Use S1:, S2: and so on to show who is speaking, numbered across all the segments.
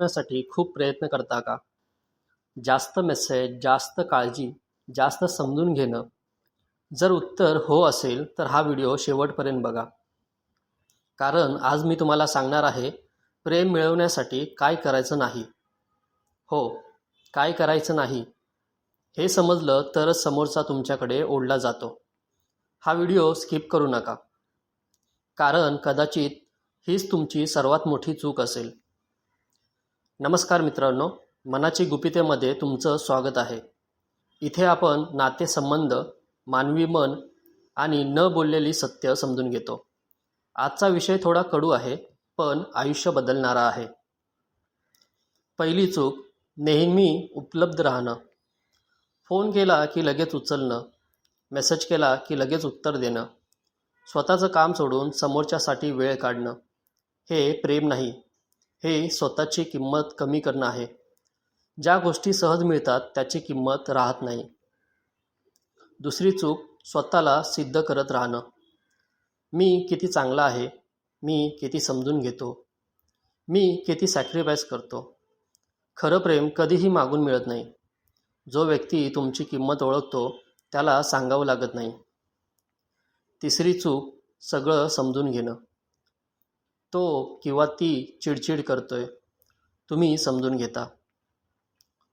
S1: करण्यासाठी खूप प्रयत्न करता का? जास्त मेसेज जास्त काळजी जास्त समजून घेणं. जर उत्तर हो असेल तर हा व्हिडिओ शेवटपर्यंत बघा. कारण आज मी तुम्हाला सांगणार आहे प्रेम मिळवण्यासाठी काय करायचं नाही. हो काय करायचं नाही. हे समजलं तरच समोरचा तुमच्याकडे ओढला जातो. हा व्हिडिओ स्किप करू नका. कारण कदाचित हीच तुमची सर्वात मोठी चूक असेल. नमस्कार मित्रांनो मनाची गुपितेमध्ये तुमचं स्वागत आहे. इथे आपण नातेसंबंध मानवी मन आणि न बोललेली सत्य समजून घेतो. आजचा विषय थोडा कडू आहे पण आयुष्य बदलणारा आहे. पहिली चूक नेहमी उपलब्ध राहणं. फोन केला की लगेच उचलणं. मेसेज केला की लगेच उत्तर देणं. स्वतःचं काम सोडून समोरच्यासाठी वेळ काढणं. हे प्रेम नाही. हे स्वतःची किंमत कमी करणं आहे. ज्या गोष्टी सहज मिळतात त्याची किंमत राहत नाही. दुसरी चूक स्वतःला सिद्ध करत राहणं. मी किती चांगला आहे मी किती समजून घेतो मी किती सॅक्रिफाईस करतो. खरं प्रेम कधीही मागून मिळत नाही. जो व्यक्ती तुमची किंमत ओळखतो त्याला सांगावं लागत नाही. तिसरी चूक सगळं समजून घेणं. तो किंवा ती चिडचिड करतोय तुम्ही समजून घेता.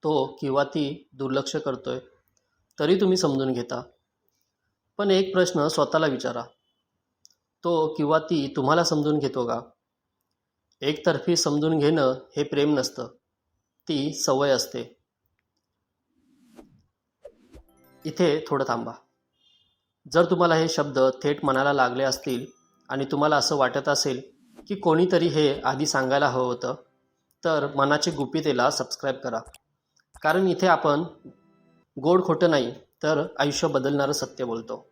S1: तो किंवा ती दुर्लक्ष करतोय तरी तुम्ही समजून घेता. पण एक प्रश्न स्वतःला विचारा. तो किंवा ती तुम्हाला समजून घेतो का? एकतर्फी समजून घेणं हे प्रेम नसतं ती सवय असते. इथे थोडं थांबा. जर तुम्हाला हे शब्द थेट मनाला लागले असतील आणि तुम्हाला असं वाटत असेल की कोणीतरी हे आधी सांगायला हवं होतं तर मनाची गुपितेला सबस्क्राईब करा. कारण इथे आपण गोड खोटं नाही तर आयुष्य बदलणारं सत्य बोलतो.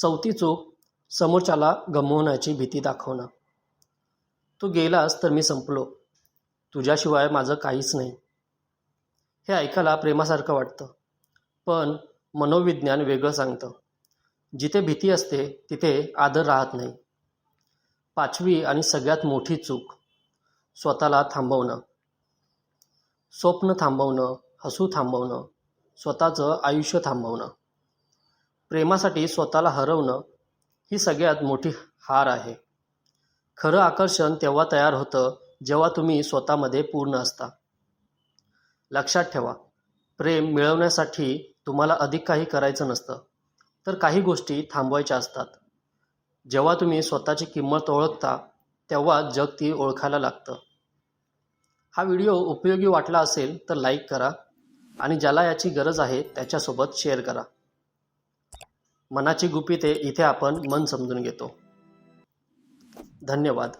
S1: चौथी चूक समोरच्याला गमवण्याची भीती दाखवणं. तू गेलास तर मी संपलो. तुझ्याशिवाय माझं काहीच नाही. हे ऐकायला प्रेमासारखं वाटतं. पण मनोविज्ञान वेगळं सांगतं. जिथे भीती असते तिथे आदर राहत नाही. पाचवी आणि सगळ्यात मोठी चूक स्वतःला थांबवणं. स्वप्न थांबवणं हसू थांबवणं स्वतःचं आयुष्य थांबवणं. प्रेमासाठी स्वतःला हरवणं ही सगळ्यात मोठी हार आहे. खरं आकर्षण तेव्हा तयार होतं जेव्हा तुम्ही स्वतःमध्ये पूर्ण असता. लक्षात ठेवा प्रेम मिळवण्यासाठी तुम्हाला अधिक काही करायचं नसतं तर काही गोष्टी थांबवायच्या असतात. जेव्हा तुम्ही स्वतःची किंमत ओळखता तेव्हा जग ती ओळखायला लागतं. हा व्हिडिओ उपयोगी वाटला असेल तर लाईक करा आणि ज्याला याची गरज आहे त्याच्यासोबत शेअर करा. मनाची गुपिते इथे आपण मन समजून घेतो. धन्यवाद.